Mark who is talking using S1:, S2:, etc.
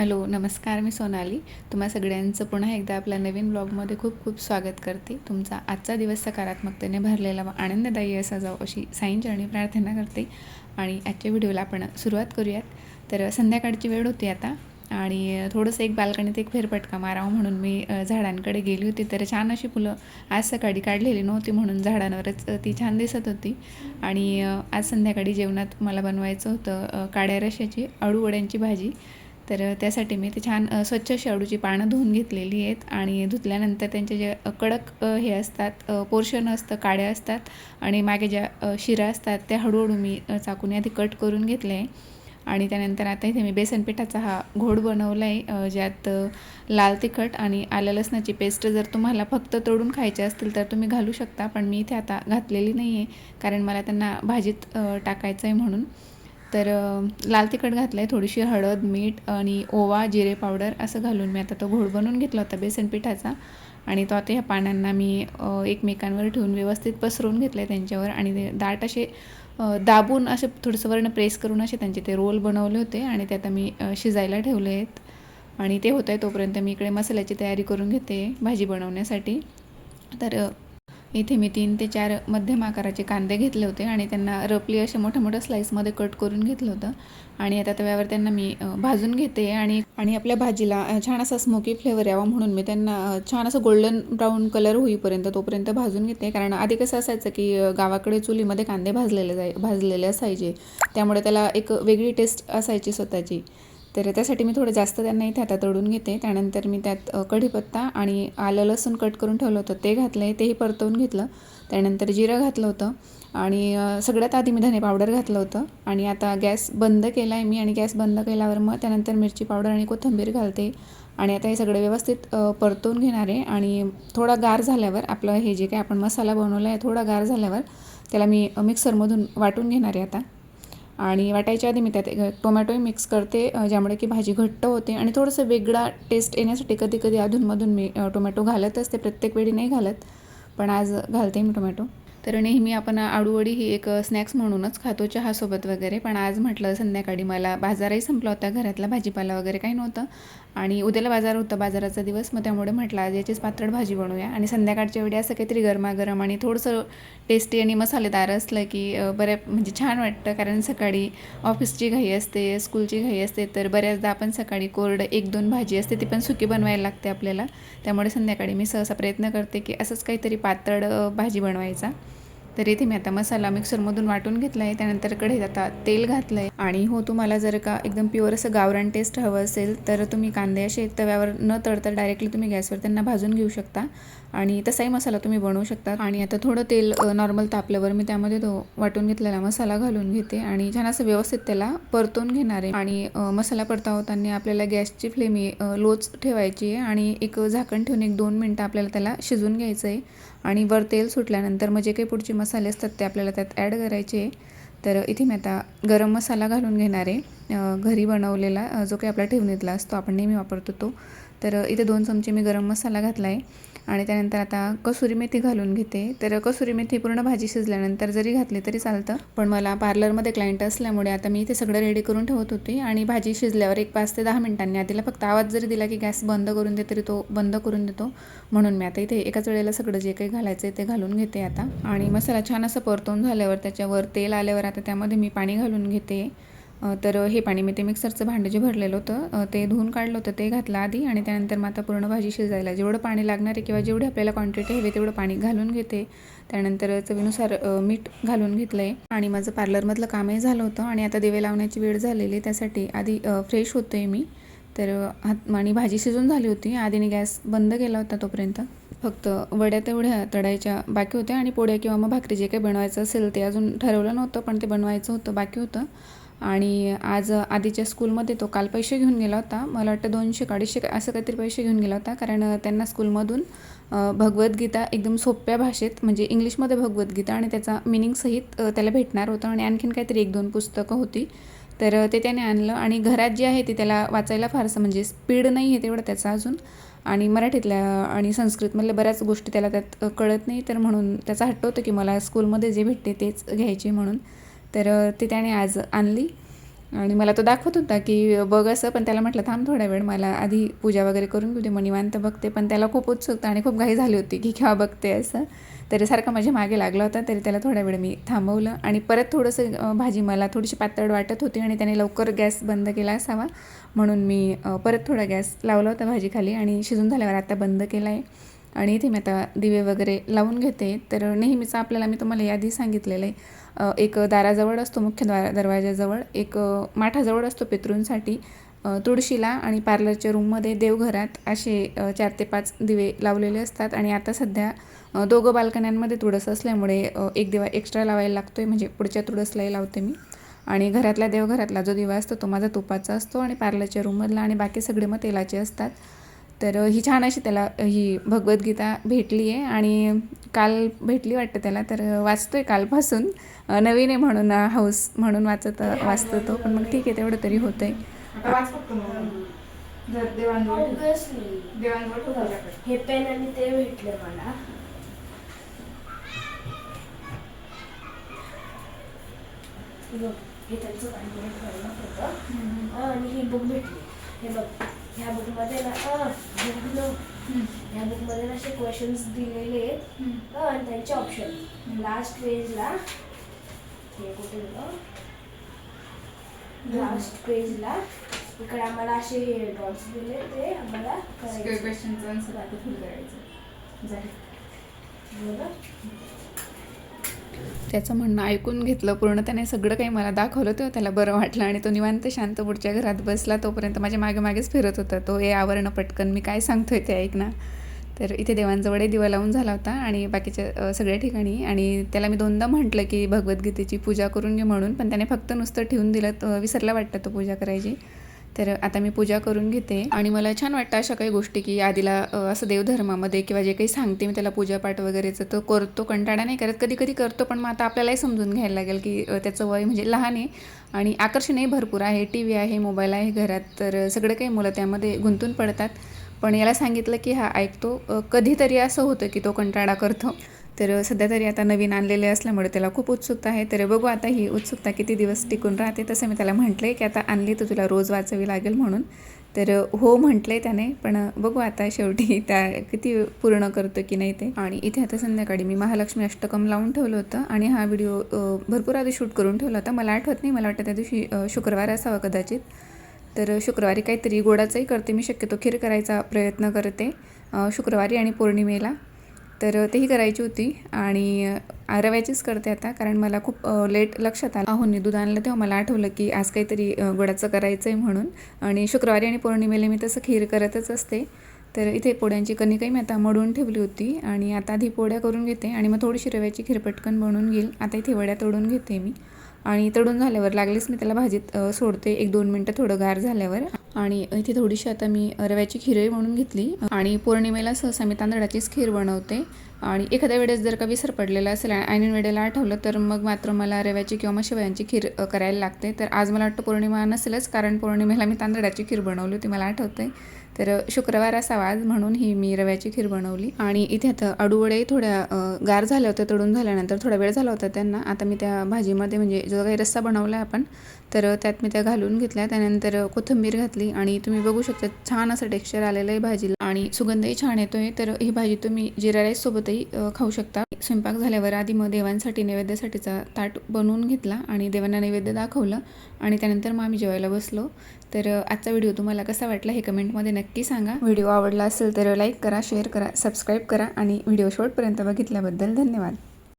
S1: Hello नमस्कार मी सोनाली. तुम्हा सगळ्यांचं पुन्हा एकदा आपल्या नवीन ब्लॉगमध्ये खूप खूप स्वागत करते. तुमचा आजचा दिवस सकारात्मकतेने भरलेला व आनंददायी असा जाऊ अशी साईंचरणी प्रार्थना करते. आणि आजच्या व्हिडिओला आपण सुरुवात करूयात. तर संध्याकाळची वेळ होती आता आणि थोडंसं एक बाल्कनीत एक फेरपटका मारावं म्हणून मी झाडांकडे गेली होती. तर छान अशी फुलं आज सकाळी काढलेली नव्हती म्हणून झाडांवरच ती छान दिसत होती. आणि आज संध्याकाळी जेवणात मला बनवायचं होतं काड्या काळ्या रश्याची अळूवड्यांची भाजी तर त्यासाठी मी ते छान स्वच्छ शेडूची पानं धुवून घेतलेली आहेत आणि धुतल्यानंतर त्यांचे जे कडक हे असतात पोर्शन असतं काड्या असतात आणि मागे ज्या शिरा असतात त्या हळूहळू मी चाकून चाकूने आधी कट करून घेतले आहे आणि त्यानंतर आता इथे मी बेसन पिठाचा हा घोड बनवला आहे ज्यात लाल तिखट आणि आलं लसणाची पेस्ट जर तुम्हाला फक्त तोडून खायचे असतील तर तुम्ही घालू शकता पण मी इथे आता घातलेली नाही आहे कारण मला त्यांना भाजीत टाकायचं आहे म्हणून. तर लाल तिखट घातलं आहे थोडीशी हळद मीठ आणि ओवा जिरे पावडर असं घालून मी आता तो घोळ बनवून घेतला होता बेसन पिठाचा. आणि तो आता ह्या पानांना मी एकमेकांवर ठेवून व्यवस्थित पसरवून घेतलं आहे त्यांच्यावर आणि दाट असे दाबून असे थोडंसं वर्ण प्रेस करून असे त्यांचे ते रोल बनवले होते आणि ते आता मी शिजायला ठेवले आहेत. आणि ते होत आहे तोपर्यंत मी इकडे मसाल्याची तयारी करून घेते भाजी बनवण्यासाठी. तर इथे मी तीन ते चार मध्यम आकाराचे कांदे घेतले होते आणि त्यांना रपली असे मोठ्या मोठ्या स्लाईसमध्ये कट करून घेतलं होतं. आणि आता तव्यावर त्यांना मी भाजून घेते आणि आणि आपल्या भाजीला छान असा स्मोकी फ्लेवर यावा म्हणून मी त्यांना छान असं गोल्डन ब्राऊन कलर होईपर्यंत तोपर्यंत भाजून घेते. कारण आधी कसं असायचं की गावाकडे चुलीमध्ये कांदे भाजलेले जाय भाजलेले असायचे. त्यामुळे त्याला एक वेगळी टेस्ट असायची स्वतःची. तर त्यासाठी मी थोडं जास्त त्यांना इथे आता तळून घेते. त्यानंतर मी त्यात कढीपत्ता आणि आलं लसूण कट करून ठेवलं होतं. ते घातलं आहे तेही परतवून घेतलं. त्यानंतर जिरं घातलं होतं आणि सगळ्यात आधी मी धने पावडर घातलं होतं. आणि आता गॅस बंद केला आहे मी आणि गॅस बंद केल्यावर मग त्यानंतर मिरची पावडर आणि कोथिंबीर घालते. आणि आता हे सगळं व्यवस्थित परतवून घेणार आहे. आणि थोडा गार झाल्यावर आपलं हे जे काही आपण मसाला बनवला आहे थोडा गार झाल्यावर त्याला मी मिक्सरमधून वाटून घेणार आहे आता. आणि वाटायच्या आधी मी त्यात टोमॅटोही मिक्स करते ज्यामुळे की भाजी घट्ट होते आणि थोडंसं वेगळा टेस्ट येण्यासाठी कधी कधी अधूनमधून मी टोमॅटो घालत असते. प्रत्येक वेळी नाही घालत पण आज घालते मी टोमॅटो. तर नेहमी आपण आळूवडी ही एक स्नॅक्स म्हणूनच खातो चहासोबत वगैरे. पण आज म्हटलं संध्याकाळी मला बाजारही संपला होता घरातला भाजीपाला वगैरे काही नव्हतं. आणि उद्याला बाजार होता बाजाराचा दिवस. मग त्यामुळे म्हटलं आज याचीच पातळ भाजी बनवूया. आणि संध्याकाळच्या वेळी असं काहीतरी गरमागरम आणि थोडंसं टेस्टी आणि मसालेदार असलं की बऱ्या म्हणजे छान वाटतं. कारण सकाळी ऑफिसची घाई असते स्कूलची घाई असते तर बऱ्याचदा आपण सकाळी कोरडं एक दोन भाजी असते ती पण सुकी बनवायला लागते आपल्याला. त्यामुळे संध्याकाळी मी सहसा प्रयत्न करते की असंच काहीतरी पातळ भाजी बनवायचा. तर इथे मी आता मसाला मिक्सरमधून वाटून घेतला आहे त्यानंतर कढईत आता तेल घातलं आहे आणि हो तुम्हाला जर का एकदम प्युअर असं गावरान टेस्ट हवं असेल तर तुम्ही कांदे असे तव्यावर न तळता डायरेक्टली तुम्ही गॅसवर त्यांना भाजून घेऊ शकता. आणि तसाही मसाला तुम्ही बनवू शकता. आणि आता थोडं तेल नॉर्मल तापल्यावर मी त्यामध्ये तो वाटून घेतलेला मसाला घालून घेते. आणि छान असं व्यवस्थित त्याला परतून घेणार आहे. आणि मसाला परतावताना आपल्याला गॅसची फ्लेम लोच ठेवायची आहे. आणि एक झाकण ठेवून एक दोन मिनटं आपल्याला त्याला शिजून घ्यायचं आहे आणि वर तेल सुटल्यानंतर मग जे काही पुढचे मसाले असतात ते आपल्याला त्यात ॲड करायचे तर इथे मी आता गरम मसाला घालून घेणार आहे. घरी बनवलेला जो काही आपला ठेवणीतला असतो आपण नेहमी वापरतो तो. तर इथे दोन चमचे मी गरम मसाला घातला आहे आणि त्यानंतर आता कसुरी मेथी घालून घेते. तर कसुरी मेथी पूर्ण भाजी शिजल्यानंतर जरी घातली तरी चालतं. पण मला पार्लरमध्ये क्लायंट असल्यामुळे आता मी इथे सगळं रेडी करून ठेवत होते. आणि भाजी शिजल्यावर एक पाच ते दहा मिनिटांनी आधीला फक्त आवाज जरी दिला की गॅस बंद करून दे तरी तो बंद करून देतो. म्हणून मी आता इथे एकाच वेळेला सगळं जे काही घालायचं आहे ते घालून घेते आता. आणि मसाला छान असं परतून झाल्यावर त्याच्यावर तेल आल्यावर आता त्यामध्ये मी पाणी घालून घेते. तर हे पाणी मी ते मिक्सरचं भांडं जे भरलेलं होतं ते धुवून काढलं होतं ते घातलं आधी आणि त्यानंतर मग आता पूर्ण भाजी शिजायला. जेवढं पाणी लागणार आहे किंवा जेवढी आपल्याला क्वांटिटी हवी तेवढं पाणी घालून घेते. त्यानंतर चवीनुसार मीठ घालून घेतलं आहे आणि माझं पार्लरमधलं कामही झालं होतं आणि आता दिवे लावण्याची वेळ झालेली आहे. त्यासाठी आधी फ्रेश होते आहे मी. तर हात आणि भाजी शिजून झाली होती. आधीने गॅस बंद केला होता तोपर्यंत. फक्त वड्या तेवढ्या तडायच्या बाकी होत्या आणि पोळ्या किंवा मग भाकरी जे काही बनवायचं असेल ते अजून ठरवलं नव्हतं पण ते बनवायचं होतं बाकी होतं. आणि आज आधीच्या स्कूलमध्ये तो काल पैसे घेऊन गेला होता. मला वाटतं दोनशे का अडीचशे असं काहीतरी पैसे घेऊन गेला होता. कारण त्यांना स्कूलमधून भगवद्गीता एकदम सोप्या भाषेत म्हणजे इंग्लिशमध्ये भगवद्गीता आणि त्याचा मिनिंगसहित त्याला भेटणार होतं. आणि आणखीन काहीतरी एक दोन पुस्तकं होती. तर ते त्याने आणलं. आणि घरात जे आहे ती त्याला वाचायला फारसं म्हणजे स्पीड नाही आहे तेवढं त्याचा अजून. आणि मराठीतल्या आणि संस्कृतमधल्या बऱ्याच गोष्टी त्याला त्यात कळत नाही. तर म्हणून त्याचा हट्ट होतं की मला स्कूलमध्ये जे भेटते तेच घ्यायचे म्हणून. तर ती त्याने आज आणली. आणि मला तो दाखवत होता की बघ असं. पण त्याला म्हटलं थांब थोडा वेळ मला आधी पूजा वगैरे करून घेऊ दे मग निवांत बघते. पण त्याला खूप उत्सुकता आणि खूप घाई झाली होती की केव्हा बघते असं. तरी सारखा माझ्या मागे लागला होता तरी त्याला थोडा वेळ मी थांबवलं. आणि परत थोडंसं भाजी मला थोडीशी पातळ वाटत होती आणि त्याने लवकर गॅस बंद केला असावा. म्हणून मी परत थोडा गॅस लावला होता भाजीखाली आणि शिजून झाल्यावर आता बंद केला आहे. आणि इथे मी आता दिवे वगैरे लावून घेते. तर नेहमीचा आपल्याला मी तुम्हाला यादी सांगितलेलं आहे. एक दाराजवळ असतो मुख्य द्वार दरवाजाजवळ. एक माठाजवळ असतो पितृंसाठी. तुळशीला आणि पार्लरच्या रूममध्ये देवघरात असे चार ते पाच दिवे लावलेले असतात. आणि आता सध्या दोघं बाल्कन्यांमध्ये तुळस असल्यामुळे एक दिवा एक्स्ट्रा लावायला लागतो आहे म्हणजे पुढच्या तुळसलाही लावते मी. आणि घरातल्या देवघरातला जो दिवा असतो तो माझा तुपाचा असतो आणि पार्लरच्या रूममधला आणि बाकी सगळे मग तेलाचे असतात. तर ही छान अशी त्याला ही भगवद्गीता भेटली आहे आणि काल भेटली वाटतं त्याला तर वाचतोय कालपासून. अ, नवीन आहे म्हणून हौस म्हणून वाचत वाचतो तो पण मग ठीक आहे तेवढं तरी ठेव. तुझ्याकडे.
S2: हे पेन आणि ते भेटले मला. हे हे त्यांचं होतं. आणि ही बुक भेटली. हे बघ. ह्या बुकमध्ये ना न- ह्या बुकमध्ये ना असे क्वेश्चन्स दिलेले आहेत. आणि त्यांचे ऑप्शन लास्ट पेजला हे कुठे लास्ट पेजला इकडे आम्हाला असे हे डॉट्स दिले ते आम्हाला करायचे.
S1: Questions answer आता full करायचं. झालं.
S2: बघा.
S1: त्याचं म्हणणं ऐकून घेतलं. पूर्ण त्याने सगळं काही मला दाखवलं. तेव्हा त्याला बरं वाटलं आणि तो निवांत शांत पुढच्या घरात बसला. तोपर्यंत माझ्या मागे मागेच फिरत होता. तो हे आवरणं पटकन मी काय सांगतोय ते ऐक ना. तर इथे देवांजवळ दिवा लावून झाला होता आणि बाकीच्या सगळ्या ठिकाणी. आणि त्याला मी दोनदा म्हटलं की भगवद्गीतेची पूजा करून घे म्हणून. पण त्याने फक्त नुसतं ठेवून दिलं. तर विसरला वाटतं तो पूजा करायची. तर आता मी पूजा करून घेते. आणि मला छान वाटतं अशा काही गोष्टी की आधीला असं देवधर्मामध्ये किंवा जे काही सांगते मी त्याला पूजापाठ वगैरेचं तो करतो कंटाळा नाही करत. कधी कधी करतो पण मग आता आपल्यालाही समजून घ्यायला लागेल की त्याचं वय म्हणजे लहान आहे. आणि आकर्षणही भरपूर आहे. टी व्ही आहे मोबाईल आहे घरात तर सगळं काही मुलं त्यामध्ये गुंतून पडतात. पण याला सांगितलं की हा ऐकतो. कधीतरी असं होतं की तो कंटाळा करतो. तर सध्या तरी आता नवीन आणलेले असल्यामुळे त्याला खूप उत्सुकता आहे. तर बघू आता ही उत्सुकता किती दिवस टिकून राहते तसं मी त्याला म्हटलं आहे की आता आणली तर तुला रोज वाचावी लागेल म्हणून. तर हो म्हटलं आहे त्याने पण बघू आता शेवटी त्या किती पूर्ण करतो की नाही ते. आणि इथे आता संध्याकाळी मी महालक्ष्मी अष्टकम लावून ठेवलं होतं आणि हा व्हिडिओ भरपूर आधी शूट करून ठेवला होता. मला आठवत नाही मला वाटतं त्या दिवशी शुक्रवार असावा कदाचित. तर शुक्रवारी काहीतरी गोडाचंही करते मी शक्यतो खीर करायचा प्रयत्न करते शुक्रवारी आणि पौर्णिमेला. तर तेही करायची होती आणि रव्याचीच करते आता कारण मला खूप लेट लक्षात आलं. आहोंनी दूध आणलं तेव्हा मला आठवलं की आज काहीतरी गोडाचं करायचं आहे म्हणून. आणि शुक्रवारी आणि पौर्णिमेला मी तसं खीर करतच असते. तर इथे पोळ्यांची कणिकही मी आता मडून ठेवली होती आणि आता आधी पोळ्या करून घेते आणि मग थोडीशी रव्याची खीर पटकन बनवून घेईल. आता इथे वड्या तळून घेते मी. आणि तळून झाल्यावर लागलीच मी त्याला भाजीत सोडते. एक दोन मिनटं थोडं गार झाल्यावर. आणि इथे थोडीशी आता मी रव्याची खीरही म्हणून घेतली. आणि पौर्णिमेला सहसा मी तांदळाचीच खीर बनवते. आणि एखाद्या वेळेस जर का विसर पडलेला असेल आणि वेळेला आठवलं तर मग मात्र मला रव्याची किंवा मग शेवयांची खीर करायला लागते. तर आज मला वाटतं पौर्णिमा नसेलच कारण पौर्णिमेला मी तांदळाची खीर बनवली होती मला आठवते तर शुक्रवार असावा आज म्हणून ही मी रव्याची खीर बनवली. आणि इथे आता अडूवडे थोड्या गार झाल्या होत्या तळून झाल्यानंतर थोडा वेळ झाला होता त्यांना. आता मी त्या भाजीमध्ये म्हणजे जो काही रस्सा बनवला आहे आपण तर त्यात मी त्या घालून घेतल्या. त्यानंतर कोथिंबीर घातली आणि तुम्ही बघू शकता छान असं टेक्स्चर आलेलं आहे भाजीला. आणि सुगंधही छान येतोय. तर ही भाजी तुम्ही जिरा राईससोबतही खाऊ शकता. स्वयंपाक झाल्यावर आधी मग देवांसाठी नैवेद्यासाठीचा ताट बनवून घेतला आणि देवांना नैवेद्य दाखवलं आणि त्यानंतर मग आम्ही जेवायला बसलो. तर आजचा व्हिडिओ तुम्हाला कसा वाटला हे कमेंटमध्ये नक्की सांगा. व्हिडिओ आवडला असेल तर लाईक करा शेअर करा सबस्क्राईब करा आणि व्हिडिओ शेवटपर्यंत बघितल्याबद्दल धन्यवाद.